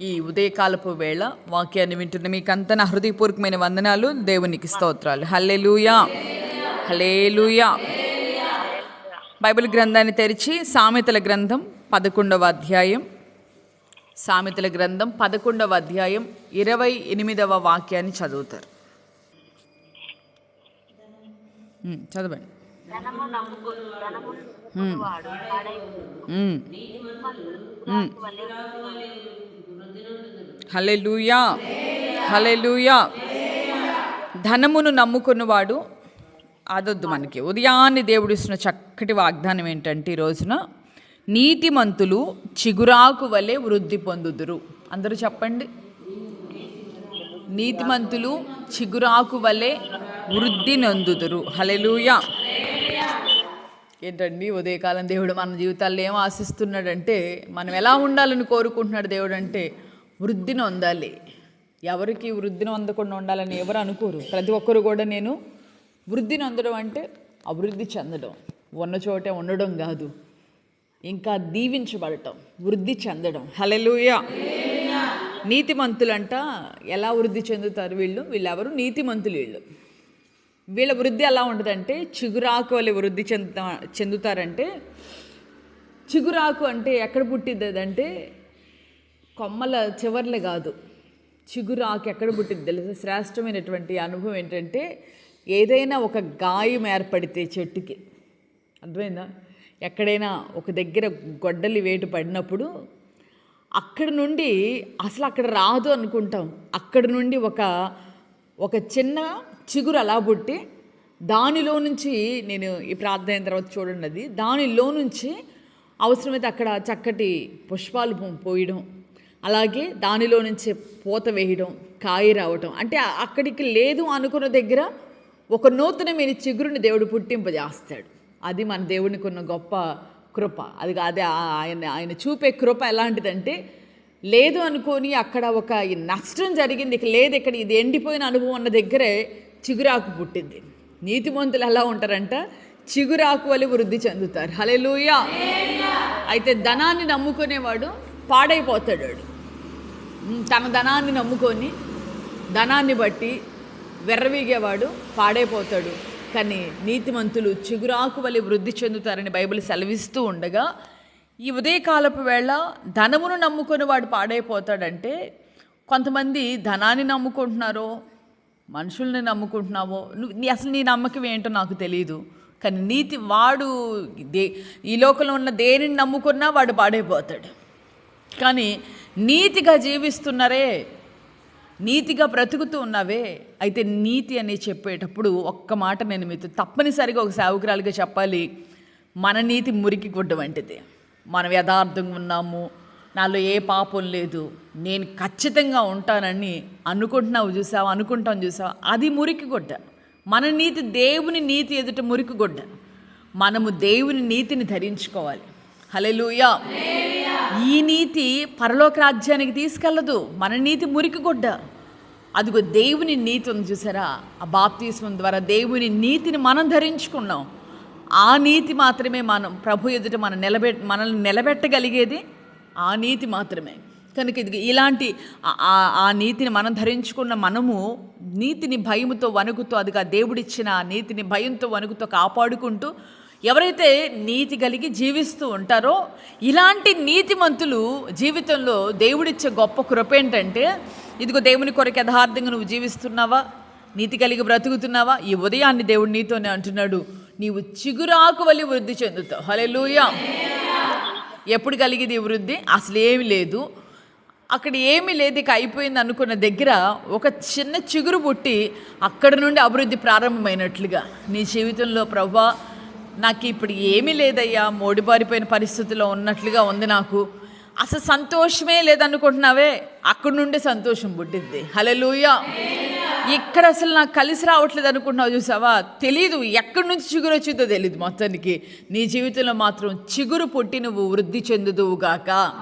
ఈ ఉదయకాలపు వేళ వాక్యాన్ని వింటున్న మీకంతా నా హృదయపూర్వకమైన వందనాలు. దేవునికి స్తోత్రాలు. హల్లెలూయా. హలేలుయా బైబిల్ గ్రంథాన్ని తెరిచి సామెతల గ్రంథం పదకొండవ అధ్యాయం. సామెతల గ్రంథం పదకొండవ అధ్యాయం ఇరవై ఎనిమిదవ వాక్యాన్ని చదువుతారు. చదవండి. వాడు నమ్ముకు ధనము నమ్ముకునేవాడు పాడైపోడు. ఉమ్, ఉమ్. వలె హలెలుయా హలెలుయా ధనమును నమ్ముకున్నవాడు అదొద్దు మనకి. ఉదయాన్నే దేవుడు ఇస్తున్న చక్కటి వాగ్దానం ఏంటంటే ఈ రోజున నీతిమంతులు చిగురాకు వలె వృద్ధి పొందుదురు. అందరూ చెప్పండి. నీతిమంతులు చిగురాకు వలె వృద్ధి నందుదురు. హలెలుయా ఏంటండి ఉదయకాలం దేవుడు మన జీవితాల్లో ఏం ఆశిస్తున్నాడంటే మనం ఎలా ఉండాలని కోరుకుంటున్నాడు దేవుడు అంటే వృద్ధిని పొందాలి ఎవరికి వృద్ధిని అందకుండా ఉండాలని ఎవరు అనుకోరు. ప్రతి ఒక్కరు కూడా నేను వృద్ధిని అందడం అంటే అభివృద్ధి చెందడం. ఉన్న చోటే ఉండడం కాదు. ఇంకా దీవించబడటం వృద్ధి చెందడం. హలెలుయా నీతిమంతులంట ఎలా వృద్ధి చెందుతారు వీళ్ళు? వీళ్ళెవరు? నీతిమంతులు వీళ్ళు. వీళ్ళ వృద్ధి ఎలా ఉంటుందంటే చిగురాకు వాళ్ళు వృద్ధి చెందుతా చెందుతారంటే చిగురాకు అంటే ఎక్కడ పుట్టిద్దంటే కొమ్మల చివర్లే కాదు. చిగురు ఎక్కడ పుట్టింది తెలుసా? శ్రేష్టమైనటువంటి అనుభవం ఏంటంటే ఏదైనా ఒక గాయం ఏర్పడితే చెట్టుకి. అర్థమైందా? ఎక్కడైనా ఒక దగ్గర గొడ్డలి వేటు పడినప్పుడు అక్కడ నుండి అసలు అక్కడ రాదు అనుకుంటాం. అక్కడ నుండి ఒక ఒక చిన్న చిగురు అలా పుట్టి దానిలో నుంచి నేను ఈ ప్రార్థన అయిన తర్వాత చూడండి అది. దానిలో నుంచి అవసరమైతే అక్కడ చక్కటి పుష్పాలు పోయడం అలాగే దానిలో నుంచి పూత వేయడం కాయ రావటం. అంటే అక్కడికి లేదు అనుకున్న దగ్గర ఒక నూతన నూతనమైన చిగురుని దేవుడు పుట్టింపజేస్తాడు. అది మన దేవునికి ఉన్న గొప్ప కృప. అది అదే ఆ- ఆయన ఆయన చూపే కృప ఎలాంటిదంటే లేదు అనుకొని అక్కడ ఒక నష్టం జరిగింది ఇక లేదు ఇక్కడ ఇది ఎండిపోయిన అనుభవం ఉన్న దగ్గరే చిగురాకు పుట్టింది. నీతిమంతులు ఎలా ఉంటారంట? చిగురాకు వలె వృద్ధి చెందుతారు. హలెలూయా అయితే ధనాన్ని నమ్ముకునేవాడు పాడైపోతాడు వాడు. తన ధనాన్ని నమ్ముకొని ధనాన్ని బట్టి వెర్రవీగేవాడు పాడైపోతాడు. కానీ నీతిమంతులు చిగురాకు వలె వృద్ధి చెందుతారని బైబిల్ సెలవిస్తూ ఉండగా ఈ ఉదయకాలపు వేళ ధనమును నమ్ముకొని వాడు పాడైపోతాడంటే కొంతమంది ధనాన్ని నమ్ముకుంటున్నారో మనుషుల్ని నమ్ముకుంటున్నావో నువ్వు నీ అసలు నీ నమ్మకం ఏంటో నాకు తెలియదు కానీ నీతి వాడు దే ఈ లోకంలో ఉన్న దేనిని నమ్ముకున్నా వాడు పాడైపోతాడు. కానీ నీతిగా జీవిస్తున్నారే నీతిగా బ్రతుకుతూ ఉన్నావే. అయితే నీతి అని చెప్పేటప్పుడు ఒక్క మాట నేను మీతో తప్పనిసరిగా ఒక సేవకురాలుగా చెప్పాలి. మన నీతి మురికి గుడ్డ వంటిది. మనం యథార్థంగా ఉన్నాము. నాలో ఏ పాపం లేదు. నేను ఖచ్చితంగా ఉంటానని అనుకుంటున్నావు చూసావు? అనుకుంటాం చూసావు? అది మురికి గుడ్డ. మన నీతి దేవుని నీతి ఎదుట మురికి గుడ్డ. మనము దేవుని నీతిని ధరించుకోవాలి. హలే లూయా ఈ నీతి పరలోక రాజ్యానికి తీసుకెళ్ళదు మన నీతి మురికి గుడ్డ అదిగో దేవుని నీతి ఉంది చూసారా? ఆ బాప్తిస్మం ద్వారా దేవుని నీతిని మనం ధరించుకున్నాం. ఆ నీతి మాత్రమే మనం ప్రభు ఎదుట మనం నిలబె మనల్ని నిలబెట్టగలిగేది ఆ నీతి మాత్రమే. కనుక ఇది ఇలాంటి ఆ- ఆ- నీతిని మనం ధరించుకున్న మనము నీతిని భయముతో వణుకుతో అదిగా దేవుడిచ్చిన నీతిని భయంతో వణుకుతో కాపాడుకుంటూ ఎవరైతే నీతి కలిగి జీవిస్తూ ఉంటారో ఇలాంటి నీతిమంతులు జీవితంలో దేవుడిచ్చే గొప్ప కృప ఏంటంటే ఇదిగో దేవుని కొరకు యథార్థంగా నువ్వు జీవిస్తున్నావా? నీతి కలిగి బ్రతుకుతున్నావా? ఈ ఉదయాన్ని దేవుడు నీతోనే అంటున్నాడు నీవు చిగురాకు వల్లి వృద్ధి చెందుతావు. హలెలూయా ఎప్పుడు కలిగింది ఈ వృద్ధి? అసలు ఏమి లేదు. అక్కడ ఏమీ లేదు ఇక అయిపోయింది అనుకున్న దగ్గర ఒక చిన్న చిగురు పుట్టి అక్కడ నుండి అభివృద్ధి ప్రారంభమైనట్లుగా నీ జీవితంలో ప్రభా నాకు ఇప్పుడు ఏమీ లేదయ్యా మోడిబారిపోయిన పరిస్థితిలో ఉన్నట్లుగా ఉంది నాకు. అసలు సంతోషమే లేదనుకుంటున్నావే? అక్కడ నుండి సంతోషం పుట్టింది. హలలుయ ఇక్కడ అసలు నాకు కలిసి రావట్లేదు అనుకుంటున్నావు చూసావా? తెలీదు ఎక్కడి నుంచి చిగురు వచ్చిందో తెలియదు మొత్తానికి. నీ జీవితంలో మాత్రం చిగురు పుట్టి నువ్వు వృద్ధి చెందుదువుగాక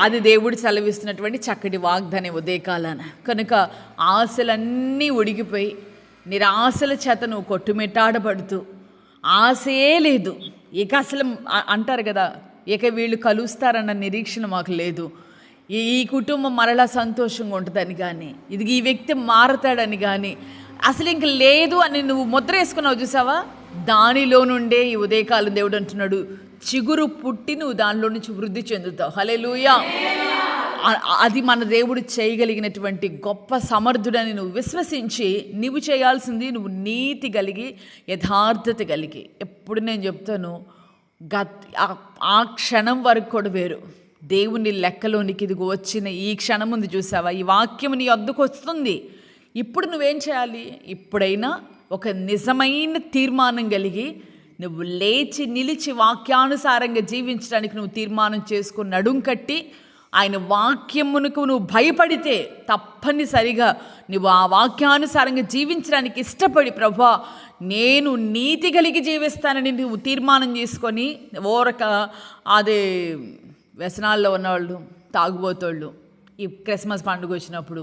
అది దేవుడు సెలవిస్తున్నటువంటి చక్కటి వాగ్దాని ఉదయకాలన. కనుక ఆశలన్నీ ఉడిగిపోయి నిరాశల చేత నువ్వు కొట్టుమిట్టాడబడుతూ ఆశయే లేదు. ఇక అసలు అంటారు కదా ఇక వీళ్ళు కలుస్తారన్న నిరీక్షణ మాకు లేదు. ఈ కుటుంబం మరలా సంతోషంగా ఉంటుందని కానీ ఇది ఈ వ్యక్తి మారతాడని కానీ అసలు ఇంక లేదు అని నువ్వు ముద్ర వేసుకున్నావు చూసావా? దానిలో నుండే ఈ ఉదయకాలం దేవుడు అంటున్నాడు చిగురు పుట్టి నువ్వు దానిలో నుంచి వృద్ధి చెందుతావు. హలే అది మన దేవుడు చేయగలిగినటువంటి గొప్ప సమర్థుడని నువ్వు విశ్వసించి నువ్వు చేయాల్సింది నువ్వు నీతి కలిగి యథార్థత కలిగి. ఎప్పుడు నేను చెప్తాను గత్ ఆ- క్షణం వరకు కూడా వేరు. దేవుని లెక్కలోనికి ఇదిగో వచ్చిన ఈ క్షణం ఉంది చూసావా? ఈ వాక్యం నీ వద్దకు వస్తుంది. ఇప్పుడు నువ్వేం చేయాలి? ఇప్పుడైనా ఒక నిజమైన తీర్మానం కలిగి నువ్వు లేచి నిలిచి వాక్యానుసారంగా జీవించడానికి నువ్వు తీర్మానం చేసుకుని నడుం కట్టి ఆయన వాక్యమునకు నువ్వు భయపడితే తప్పనిసరిగా నువ్వు ఆ వాక్యానుసారంగా జీవించడానికి ఇష్టపడి ప్రభా నేను నీతి కలిగి జీవిస్తానని నువ్వు తీర్మానం చేసుకొని ఓరక అదే వ్యసనాల్లో ఉన్నవాళ్ళు తాగుబోతోళ్ళు ఈ క్రిస్మస్ పండుగ వచ్చినప్పుడు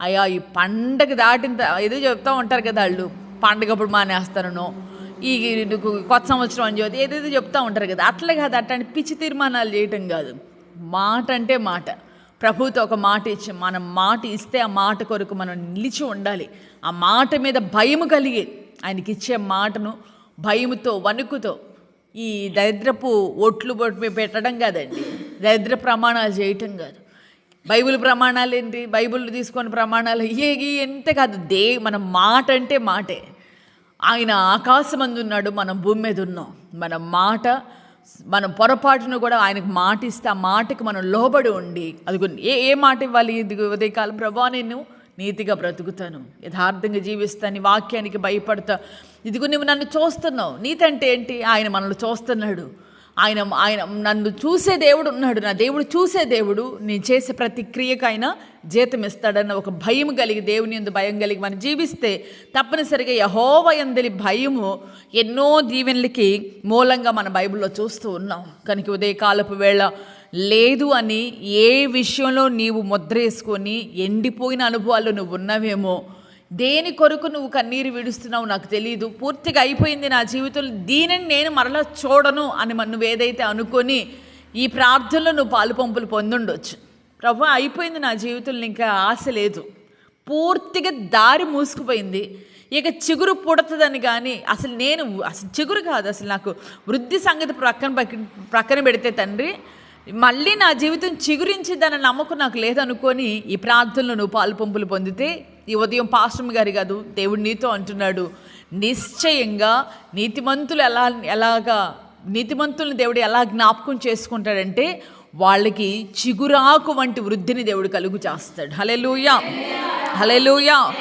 అయ్యా ఈ పండగ దాటిన ఏదో చెప్తా ఉంటారు కదా వాళ్ళు పండగప్పుడు మానేస్తారనో ఈ నీకు కొత్త సంవత్సరం అని చెప్పి ఏదేదో చెప్తూ ఉంటారు కదా అట్లా కాదు అట్లాంటి పిచ్చి తీర్మానాలు చేయటం కాదు. మాట అంటే మాట. ప్రభుతో ఒక మాట ఇచ్చి మనం మాట ఇస్తే ఆ మాట కొరకు మనం నిలిచి ఉండాలి. ఆ మాట మీద భయము కలిగి ఆయనకి ఇచ్చే మాటను భయముతో వణుకుతో ఈ దరిద్రపు ఒట్లు బొట్టు పెట్టడం కాదండి. దరిద్ర ప్రమాణాలు చేయటం కాదు. బైబిల్ ప్రమాణాలు ఏంటి? బైబిల్ తీసుకొని ప్రమాణాలు ఏ ఎంత కాదు. దే మన మాట అంటే మాటే. ఆయన ఆకాశమందు ఉన్నాడు మనం భూమి మీద ఉన్నాం. మన మాట మనం పొరపాటును కూడా ఆయనకు మాట ఇస్తే ఆ మాటకి మనం లోబడి ఉండి అది ఏ ఏ మాట ఇవ్వాలి? ఇది ఉదయకాలం ప్రభా నేను నీతిగా బ్రతుకుతాను. యథార్థంగా జీవిస్తాను వాక్యానికి భయపడతా. ఇదిగో నువ్వు నన్ను చూస్తున్నావు. నీతి అంటే ఏంటి? ఆయన మనల్ని చూస్తున్నాడు. ఆయన ఆయన నన్ను చూసే దేవుడు ఉన్నాడు. నా దేవుడు చూసే దేవుడు నేను చేసే ప్రతి క్రియకైనా జీతం ఇస్తాడన్న ఒక భయం కలిగి దేవుని ఎందు భయం కలిగి మనం జీవిస్తే తప్పనిసరిగా యహోవ ఎందలి భయము ఎన్నో దీవెనలకి మూలంగా మన బైబిల్లో చూస్తూ ఉన్నాం. కనుక ఉదయకాలపు వేళ లేదు అని ఏ విషయంలో నీవు ముద్ర వేసుకొని ఎండిపోయిన అనుభవాలు నువ్వు ఉన్నవేమో దేని కొరకు నువ్వు కన్నీరు విడుస్తున్నావు నాకు తెలియదు పూర్తిగా అయిపోయింది నా జీవితంలో దీనిని నేను మరలా చూడను అని మన నువ్వు ఏదైతే అనుకొని ఈ ప్రార్థనలో నువ్వు పాలు పంపులు పొందుండొచ్చు. ప్రభు అయిపోయింది నా జీవితంలో ఇంకా ఆశ లేదు. పూర్తిగా దారి మూసుకుపోయింది. ఇక చిగురు పుడతదని కానీ అసలు నేను అసలు చిగురు కాదు అసలు నాకు వృద్ధి సంగతి ప్రక్కన పక్కన ప్రక్కన పెడితే తండ్రి మళ్ళీ నా జీవితం చిగురించిద్దన్న నమ్మకం నాకు లేదనుకొని ఈ ప్రార్థనలో నువ్వు పాలుపంపులు పొందితే ఈ ఉదయం పాస్టమ్ గారి కాదు దేవుడు నీతో అంటున్నాడు నిశ్చయంగా నీతిమంతులు ఎలా ఎలాగా నీతిమంతులను దేవుడు ఎలా జ్ఞాపకం చేసుకుంటాడంటే వాళ్ళకి చిగురాకు వంటి వృద్ధిని దేవుడు కలుగు చేస్తాడు. హలెలూయా హలెలూయా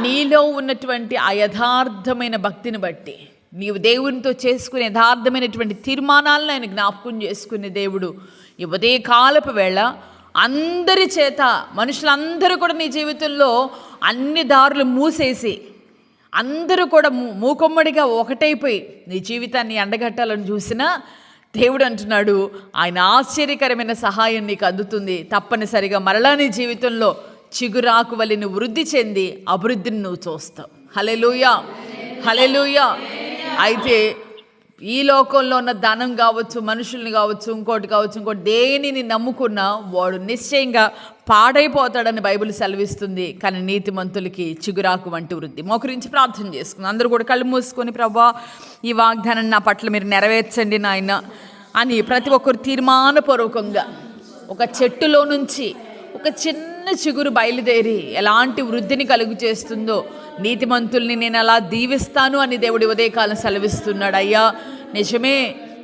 నీలో ఉన్నటువంటి ఆ యథార్థమైన భక్తిని బట్టి. నీవు దేవునితో చేసుకునే యథార్థమైనటువంటి తీర్మానాలను ఆయన జ్ఞాపకం చేసుకునే దేవుడు. ఈ ఉదయ కాలపు వేళ అందరి చేత మనుషులందరూ కూడా నీ జీవితంలో అన్ని దారులు మూసేసి అందరూ కూడా మూ- మూకుమ్మడిగా ఒకటైపోయి నీ జీవితాన్ని ఎండగట్టాలని చూసినా దేవుడు అంటున్నాడు ఆయన ఆశ్చర్యకరమైన సహాయం నీకు అందుతుంది. తప్పనిసరిగా మరలా నీ జీవితంలో చిగురాకు వలె నువ్వు వృద్ధి చెంది అభివృద్ధిని నువ్వు చూస్తావు. హలెలుయా హలెలుయా అయితే ఈ లోకంలో ఉన్న ధనం కావచ్చు మనుషుల్ని కావచ్చు ఇంకోటి కావచ్చు ఇంకోటి దేనిని నమ్ముకున్నా వాడు నిశ్చయంగా పాడైపోతాడని బైబిల్ సెలవిస్తుంది. కానీ నీతిమంతులకి చిగురాకు వంటి వృద్ధి. మోకరించి ప్రార్థన చేసుకుంది. అందరూ కూడా కళ్ళు మూసుకొని ప్రభా ఈ వాగ్దానం నా పట్ల మీరు నెరవేర్చండి నాయన అని ప్రతి ఒక్కరు తీర్మానపూర్వకంగా ఒక చెట్టులో నుంచి ఒక చిన్న చిగురు బయలుదేరి ఎలాంటి వృద్ధిని కలుగు చేస్తుందో నీతిమంతుల్ని నేను అలా దీవిస్తాను అని దేవుడి ఉదయకాలం సెలవిస్తున్నాడు. అయ్యా నిజమే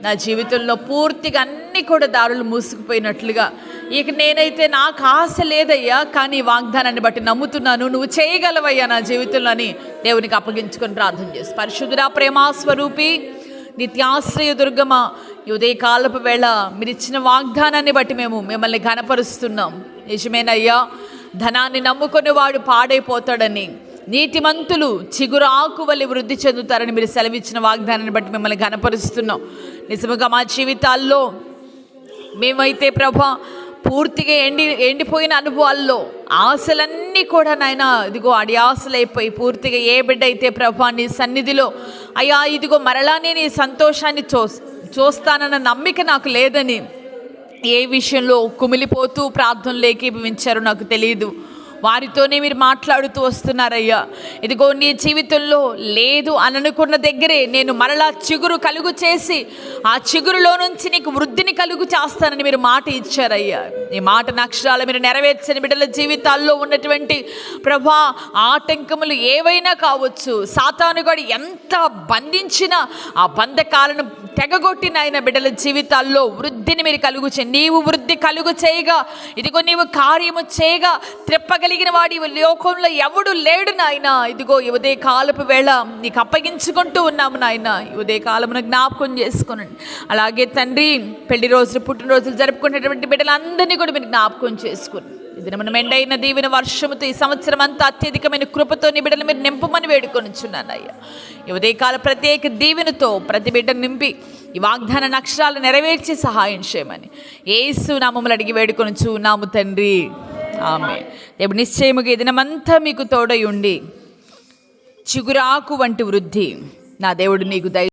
నా జీవితంలో పూర్తిగా అన్ని కూడా దారులు మూసుకుపోయినట్లుగా. ఇక నేనైతే నాకు ఆశ లేదయ్యా కానీ వాగ్దానాన్ని బట్టి నమ్ముతున్నాను. నువ్వు చేయగలవయ్యా నా జీవితంలో అని దేవునికి అప్పగించుకొని ప్రార్థన చేసి. పరిశుద్ధురా ప్రేమాస్వరూపి నిత్యాశ్రయ దుర్గమ ఈ ఉదయకాలపు వేళ మీరు ఇచ్చిన వాగ్దానాన్ని బట్టి మేము మిమ్మల్ని ఘనపరుస్తున్నాం. నిజమేనయ్యా ధనాన్ని నమ్ముకుని వాడు పాడైపోతాడని నీతిమంతులు చిగురు ఆకువలి వృద్ధి చెందుతారని మీరు సెలవిచ్చిన వాగ్దానాన్ని బట్టి మిమ్మల్ని ఘనపరుస్తున్నాం. నిజముగా మా జీవితాల్లో మేమైతే ప్రభా పూర్తిగా ఎండి ఎండిపోయిన అనుభవాల్లో ఆశలన్నీ కూడా నాయన ఇదిగో అడి ఆశలైపోయి పూర్తిగా ఏ బిడ్డ అయితే ప్రభా నీ సన్నిధిలో అయ్యా ఇదిగో మరలానే నీ సంతోషాన్ని చూ చూస్తానన్న నమ్మిక నాకు లేదని ఏ విషయంలో కుమిలిపోతూ ప్రార్థనలు ఏకీభవించారో నాకు తెలియదు వారితోనే మీరు మాట్లాడుతూ వస్తున్నారయ్యా. ఇదిగో నీ జీవితంలో లేదు అని అనుకున్న దగ్గరే నేను మరలా చిగురు కలుగు చేసి ఆ చిగురులో నుంచి నీకు వృద్ధిని కలుగు చేస్తానని మీరు మాట ఇచ్చారయ్యా. ఈ మాట నక్షరాలు మీరు నెరవేర్చని బిడ్డల జీవితాల్లో ఉన్నటువంటి ప్రభా ఆటంకములు ఏవైనా కావచ్చు సాతానుగాడు ఎంత బంధించినా ఆ బంధకాలను తెగగొట్టిన ఆయన బిడ్డల జీవితాల్లో వృద్ధిని మీరు కలుగు చే నీవు వృద్ధి కలుగు చేయగా ఇదిగో నీవు కార్యము చేయగా కలిగిన వాడి ఈ లోకంలో ఎవడు లేడు నాయన. ఇదిగో ఈ ఉదయ కాలపు వేళ నీకు అప్పగించుకుంటూ ఉన్నాము నాయన. ఈ ఉదయ కాలమున జ్ఞాపకం చేసుకునండి. అలాగే తండ్రి పెళ్ళి రోజులు పుట్టినరోజులు జరుపుకునేటువంటి బిడ్డలందరినీ కూడా మీరు జ్ఞాపకం చేసుకుని. ఇది మన మెండైన దీవెన వర్షముతో ఈ సంవత్సరం అంతా అత్యధికమైన కృపతో నీ బిడ్డలు మీరు నింపమని వేడుకొనిచున్నాను అయ్యా. ఈ ఉదయకాల ప్రత్యేక దీవెనతో ప్రతి బిడ్డను నింపి ఈ వాగ్దాన నక్షరాలు నెరవేర్చి సహాయం చేయమని. ఏసు నామములు అడిగి వేడుకొనుచు నాము తండ్రి. ఆమె. దేవుడు నిశ్చయముగా ఈ దినమంతా మీకు తోడై ఉండి చిగురాకు వంటి వృద్ధి నా దేవుడు నీకు దయ